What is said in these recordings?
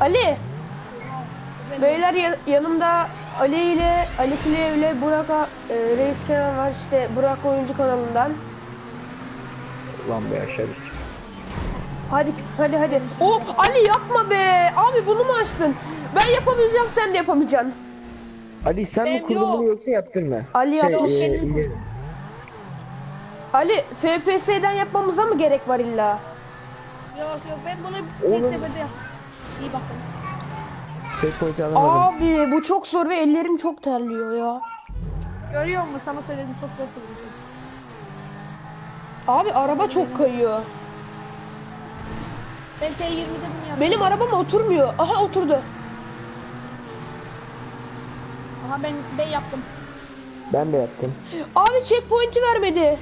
Ali. Beyler ya- yanımda Ali ile Ali Kilev ile Burak A- e, Reis Kenan var işte Burak oyuncu kanalından. Lan be aşağı düştüm. Hadi hadi hadi. O Ali yapma be. Abi bunu mu açtın? Ben yapamayacağım sen de yapamayacaksın. Ali sen mi kurdun bunu yoksa yaptın mı? Ali yapmış. e, benim İngiliz- Ali FPS'den yapmamıza mı gerek var illa? Yok yok ben bunu Oğlum. tek seferde yaptım. İyi bakın. checkpoint'i alamadım. Abi bu çok zor ve ellerim çok terliyor ya. Görüyor musun? Sana söyledim çok zor kılmışsın. Abi araba çok kayıyor. Ben T20'de bunu yaptım. Benim arabam oturmuyor. Aha oturdu. Aha ben ben yaptım. Ben de yaptım. Abi checkpoint'i vermedi.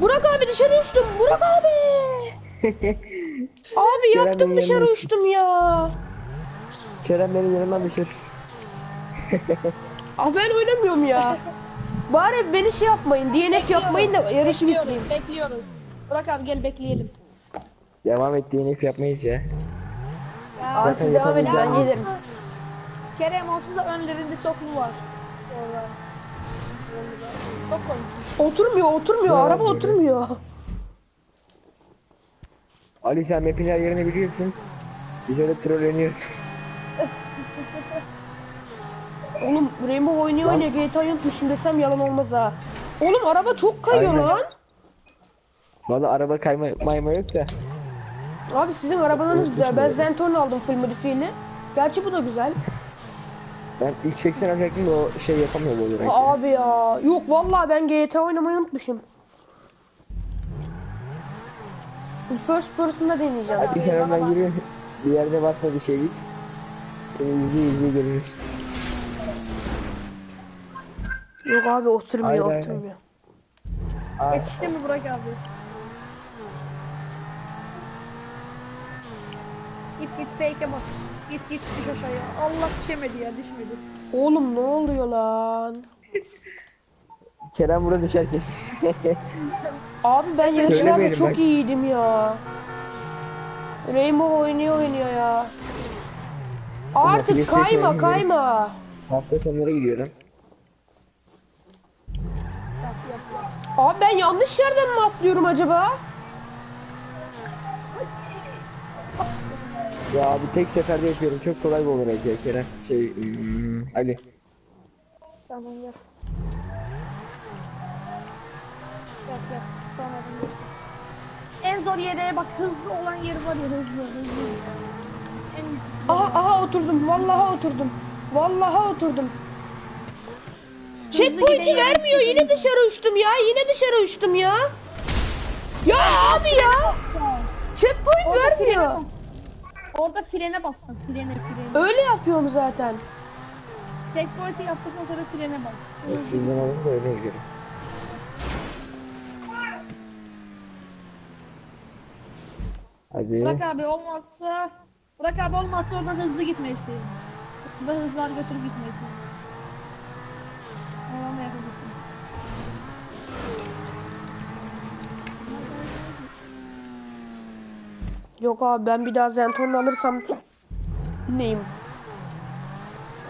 Burak abi dışarı uçtum. Burak abi. Abi Kerem yaptım dışarı uçtum ya. Kerem benim yanımdan düşür. Abi ben oynamıyorum ya. Bari beni şey yapmayın. DNF yapmayın da yarışı bekliyoruz, bitireyim. bekliyoruz. Burak abi gel bekleyelim. Devam et DNF yapmayız ya. Ya, Abi siz devam edin ben yapamayacağım. gelirim. Kerem onsuz da önlerinde çok mu var? Orada. Çok. Oturmuyor oturmuyor. Devam Araba edelim. oturmuyor. Ali sen map'in her yerini biliyorsun. Biz öyle trolleniyoruz. Oğlum Rainbow oynuyor oynuyor GTA'yı unutmuşum desem yalan olmaz ha. Oğlum araba çok kayıyor Aynen. lan. Valla araba kayma mayma yok da. Abi sizin arabanız Unutmuşum güzel. Ben öyle. Zentorn aldım full modifiyeli. Gerçi bu da güzel. Ben ilk 80 alacaktım da o şey yapamıyor bu olarak. Abi ya. Yok vallahi ben GTA oynamayı unutmuşum. First person'da deneyeceğim. Hadi Abi, sen bak. yürü. Bir yerde varsa bir şeylik. Seni izliye izliye geliriz. Yok abi oturmuyor Aynen. oturmuyor. Aa, Yetişti mi Burak abi? Git git fake'e bak. Git git düş aşağıya. Allah düşemedi ya düşmedi. Oğlum ne oluyor lan? Kerem burada düşer kesin. Abi ben yarışlarda çok bak. iyiydim ya. Rainbow oynuyor oynuyor ya. Artık kayma kayma. Hafta sonları gidiyorum. Abi ben yanlış yerden mi atlıyorum acaba? Ya abi tek seferde yapıyorum. Çok kolay bir olarak ya Kerem. Şey hmm, Ali. Tamam yap. Yap yap. Sonradan. En zor yere bak hızlı olan yeri var ya hızlı hızlı. En Aha aha oturdum. Vallahi oturdum. Vallahi oturdum. Checkpoint'i yere vermiyor. Yine dışarı uçtum ya. Yine dışarı uçtum ya. Ya abi ya. Checkpoint Orada frene vermiyor. bas. Orada frene bassın. Frene frene. Öyle yapıyorum zaten. Checkpoint'i yaptıktan sonra frene bas. Hızlı. Sizden alın da öyle gidiyorum. Hadi. Burak abi olmazsa Burak abi olmazsa oradan hızlı gitmesi. Burada hızlar götürüp gitmesi. Oradan da yapabilirsin. Yok abi ben bir daha Zentorn alırsam neyim?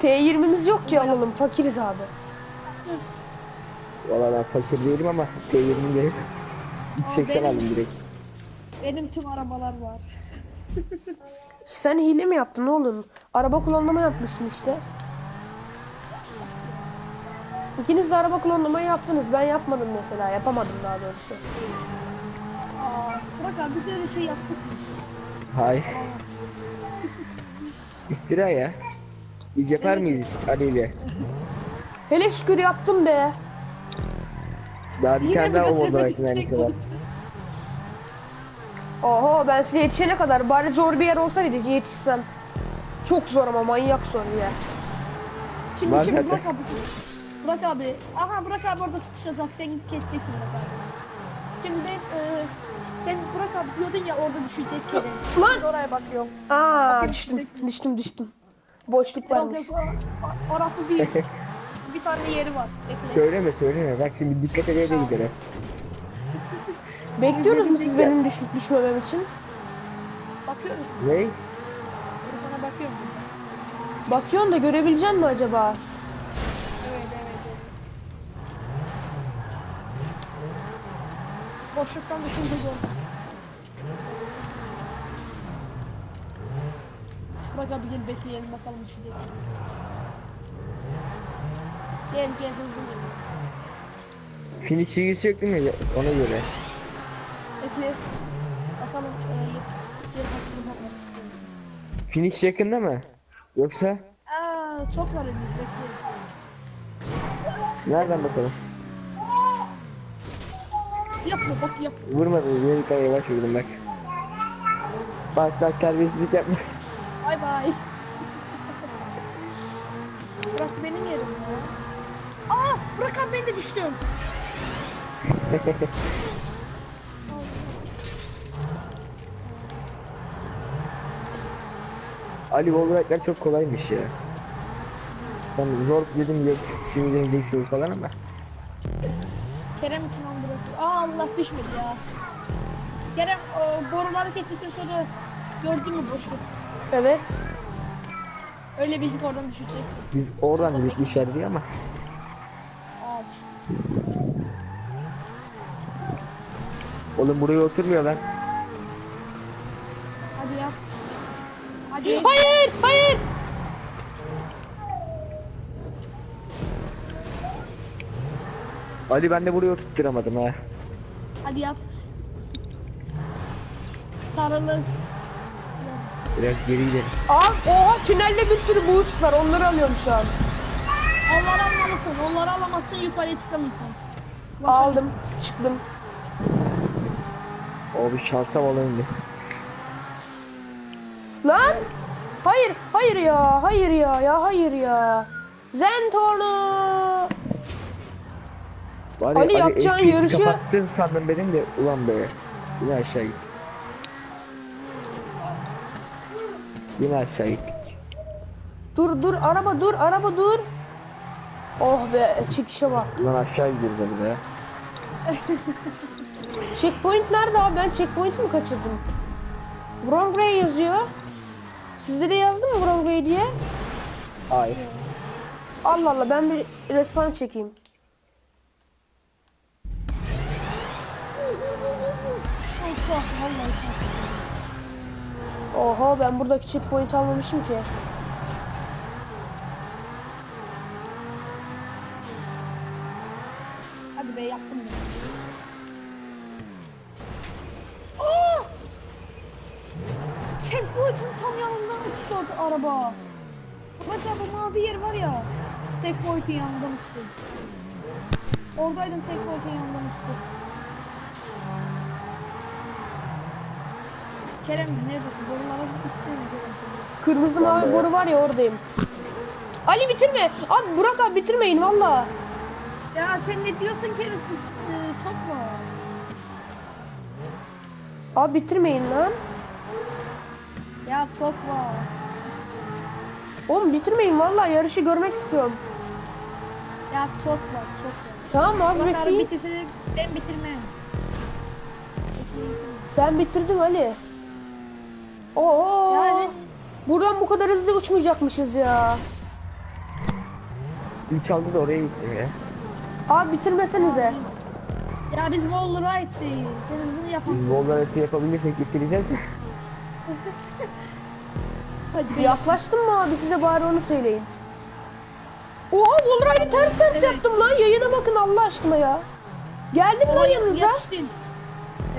T20'miz yok ki alalım. Fakiriz abi. Valla ben fakir değilim ama T20'm de yok. Hiç 80 benim- aldım direkt. Benim tüm arabalar var. Sen hile mi yaptın oğlum? Araba klonlama yapmışsın işte. İkiniz de araba klonlamayı yaptınız. Ben yapmadım mesela. Yapamadım daha doğrusu. Aa, Burak abi biz öyle şey yaptık? Hayır. İftira ya. Biz yapar mıyız hiç Ali ile? Hele şükür yaptım be. Daha bir Yine tane daha o götürmek modda gidecek aynısı var. Oho ben size yetişene kadar bari zor bir yer olsaydı yetişsem. Çok zor ama manyak zor bir yer. Şimdi Var şimdi. Burak abi. Burak abi. Aha Burak abi orada sıkışacak. Sen geçeceksin Burak abi. Şimdi ben e, sen Burak abi diyordun ya orada düşecek yere. Lan! Ben oraya bakıyorum. Aa Bakayım düştüm düşecek düştüm düştüm. Boşluk Yok varmış. yok o- orası değil. bir tane yeri var. Bekle. Söyleme söyleme. Bak şimdi dikkat edeye de gidelim. Bekliyoruz mu siz benim düş düşmemem için? Bakıyoruz. Ne? Ben sana bakıyorum. Bakıyorsun da görebilecek mi acaba? Evet evet evet. Boşluktan düşündü gol. Bak abi gel bekleyelim bakalım düşecek. Gel gel hızlı gel. Finish çizgisi yok değil mi? Ona göre. Bekle. Bakalım e. Finish yakında mı? Yoksa Aa çok var önümüz bekle. nereden bakalım? Yapma bak yap. Vurmadım. Yeni kadar yavaş vurdum bak. Bak bak terbiyesizlik yapma. Bay bay. Burası benim yerim ya. Aa bırak abi ben de düştüm. Ali Wolverhampton çok kolaymış ya. Ben zor dedim yok sinirlerim değişiyor falan ama. Kerem için on burası. Aa Allah düşmedi ya. Kerem o, boruları geçtikten sonra gördün mü boşluk? Evet. Öyle bildik oradan düşeceksin. Biz oradan dedik işaret diye ama. Aa düştü. Oğlum buraya oturmuyor lan. Ali ben de buraya oturtturamadım ha. Hadi yap. Sarılı. Biraz geri gidelim. Aa, oha tünelde bir sürü boost var. Onları alıyorum şu an. Onları almalısın. Onları alamazsın yukarıya çıkamayacaksın. Aldım, çıktım. O bir şansa bağlı indi. Lan! Hayır, hayır ya, hayır ya, ya hayır ya. Zentorno! Var Ali, yapacağın yarışı- kapattın sandım benim de ulan be. Yine aşağı gittik. Yine aşağı gittik. Dur dur, araba dur, araba dur. Oh be, çıkışa bak. Ulan aşağı gidiyoruz bir de. Checkpoint nerede abi? Ben checkpoint'i mi kaçırdım? Wrong yazıyor. Sizde de yazdı mı Wrong diye? Hayır. Allah Allah ben bir respawn çekeyim. Şansa. Vallahi şansa. Oha ben buradaki checkpoint almamışım ki. Hadi be yaptım ben. Aa! Checkpoint'in tam yanından uçtu araba. Ya bu mavi yer var ya. Checkpoint'in yanından uçtu. Oradaydım checkpoint'in yanından uçtu. Kerem neredesin? Borulara gittin mi Kerem seni? Kırmızı mavi boru var ya oradayım. Ali bitirme. Abi Burak abi bitirmeyin valla. Ya sen ne diyorsun Kerem? Ee, çok mu? Abi bitirmeyin lan. Ya çok var. Oğlum bitirmeyin valla yarışı görmek istiyorum. Ya çok var, çok var. Tamam az bekleyin. bitirse de ben bitirmem. Sen bitirdin Ali. Oo. Yani Buradan bu kadar hızlı uçmayacakmışız ya. İlk aldı da oraya gittim ya. Abi bitirmesenize. biz, ya biz wall ride değil. Sen bunu Biz yapın. Wolverhampton yapabilirsek bitireceğiz? Hadi Yaklaştın mı abi size bari onu söyleyin. Oha Wallride'ı ters ters Evet. yaptım lan. Yayına bakın Allah aşkına ya. Geldim lan yanınıza. Yetiştin.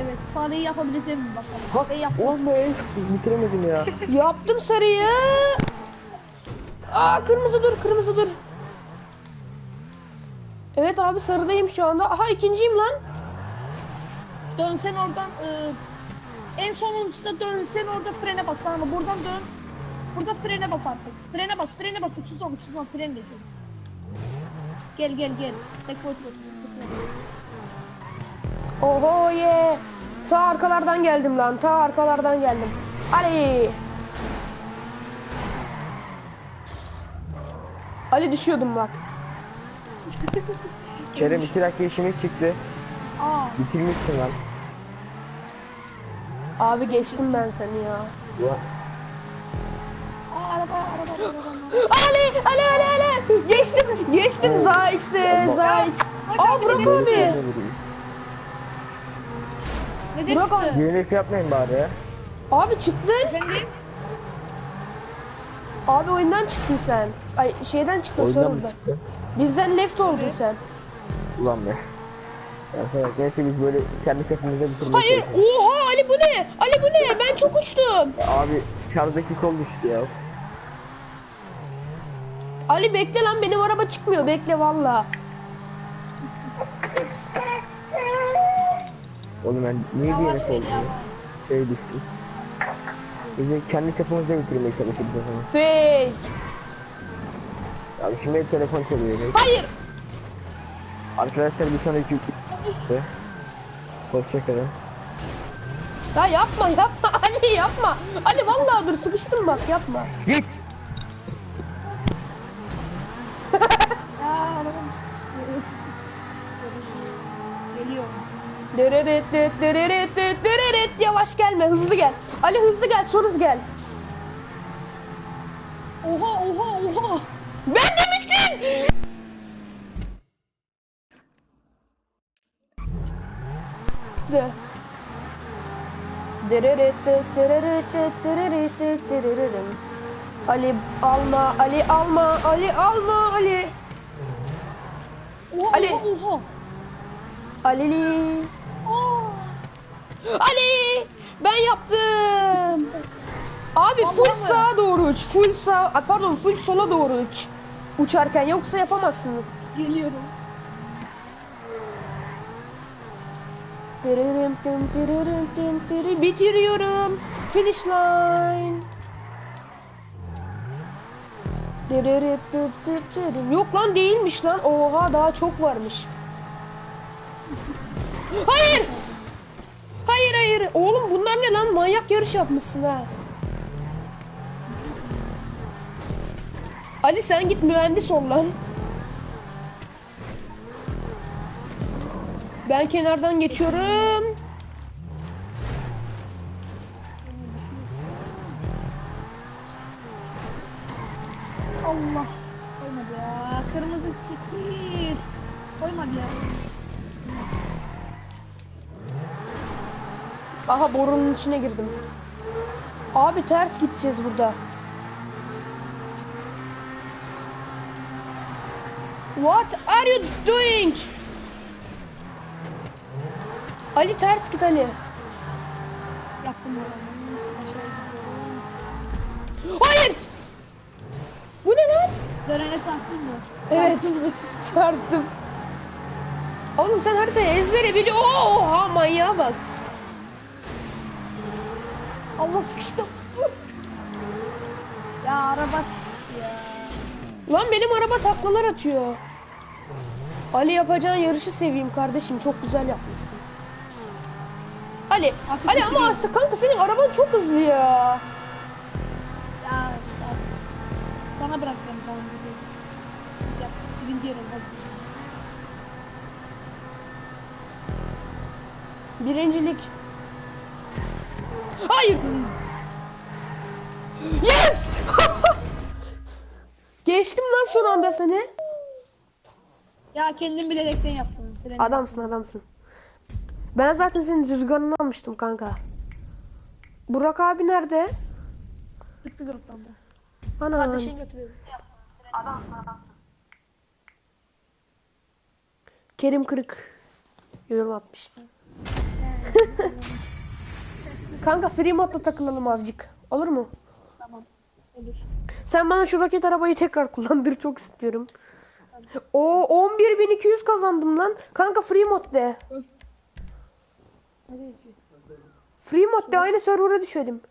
Evet, Salih'i yapabileceğim mi bakalım. Ben yap. be bitiremedim ya. Yaptım sarıyı. Aa kırmızı dur kırmızı dur. Evet abi sarıdayım şu anda. Aha ikinciyim lan. Dönsen oradan e, en sonuncuda dönsen orada frene bas tamam mı? Buradan dön. Burada frene bas artık. Frene bas, frene bas. 310, 310 fren de gel. Gel gel bas. checkpoint. Oho ye. Ta arkalardan geldim lan. Ta arkalardan geldim. Ali. Ali düşüyordum bak. Kerem 2 dakika işimiz çıktı. Aa, Bitirmişsin lan. Abi geçtim ben seni ya. Ulan aa araba, araba, araba. araba. Ali Ali Ali Ali. Geçtim geçtim za X'de za X. Aa Burak abi. Neden Burak çıktı? abi. DNF yapmayın bari ya. Abi çıktın. Efendim? Abi oyundan çıktın sen. Ay şeyden çıktın Oyundan mı çıktı? Bizden left oldun sen. Ulan be. Ya sonra neyse biz böyle kendi kafamızda bitirmeye Hayır. çalışıyoruz. Oha Ali bu ne? Ali bu ne? Ben çok uçtum. Abi şarjdaki kol düştü ya. Ali bekle lan benim araba çıkmıyor. Bekle valla. Oğlum ben niye Yavaş DNF gel oldum ya? Şey düştü. Biz de kendi çapımızda bitirmeye çalışıyoruz o zaman. Fake. Abi şimdi hep telefon çalıyor. Hayır. Arkadaşlar bir sonraki Hoşçakalın. Ya yapma yapma Ali yapma. Ali vallahi dur sıkıştım bak yapma. Git! Dırırıt dırırıt dıt dırırıt. Yavaş gelme hızlı gel. Ali hızlı gel son hız gel. Oha oha oha. Ben demiştim. De. Dırırıt dırırıt dırırıt. Ali alma, Ali alma, Ali alma, Ali. Oha Ali. oha oha. Alili. Ali! Ben yaptım. Abi full mi? sağa doğru uç. Full sağ, Ay, pardon full sola doğru uç. Uçarken yoksa yapamazsın. Geliyorum. Dırırım tım dırırım tım dırı. Bitiriyorum. Finish line. Dırırıp dıp dıp dırım. Yok lan değilmiş lan. Oha daha çok varmış. Hayır. Hayır hayır. Oğlum bunlar ne lan? Manyak yarış yapmışsın ha. Ali sen git mühendis ol lan. Ben kenardan geçiyorum. Allah. Koymadı ya. Kırmızı çekil. Koymadı ya. Borunun içine girdim. Abi ters gideceğiz burada. What are you doing? Ali ters git Ali. Yaptım oranı. Hayır. Bu ne lan? Dönene taktın mı? Evet. Çarptım. Oğlum sen haritayı ezbere biliyor. Oha manyağa bak. Allah sıkıştım. ya araba sıkıştı ya. Lan benim araba taklalar atıyor. Ali yapacağın yarışı seveyim kardeşim. Çok güzel yapmışsın. Ali, Artık Ali ama aslında kanka senin araban çok hızlı ya. Ya ya. Sana bırakıyorum tamam. Yap. Birinci yerim hadi. Birincilik. Hayır. Yes! Geçtim lan son anda seni. Ya kendim bilerekten yaptım. Freni Adamsın adamsın. Ben zaten senin rüzgarını almıştım kanka. Burak abi nerede? Çıktı gruptan da. Ana. Kardeşini götürüyorum. Kerim Kırık. Yorum atmış. Kanka free modda takılalım azıcık. Olur mu? Tamam. Olur. Sen bana şu roket arabayı tekrar kullandır çok istiyorum. O 11200 kazandım lan. Kanka free mod de. Free mod de aynı server'a düşelim.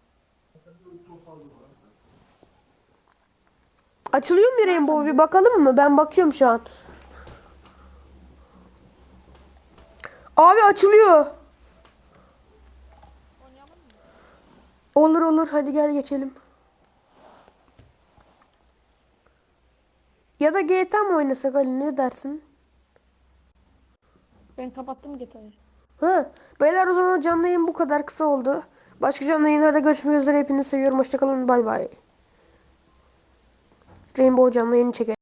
Açılıyor mu Rainbow bir bakalım mı? Ben bakıyorum şu an. Abi açılıyor. Olur olur hadi gel geçelim. Ya da GTA mı oynasak Ali ne dersin? Ben kapattım GTA'yı. Ha, beyler o zaman canlı yayın bu kadar kısa oldu. Başka canlı yayınlarda görüşmek üzere. Hepinizi seviyorum. Hoşçakalın. Bay bay. Rainbow canlı yeni çeker.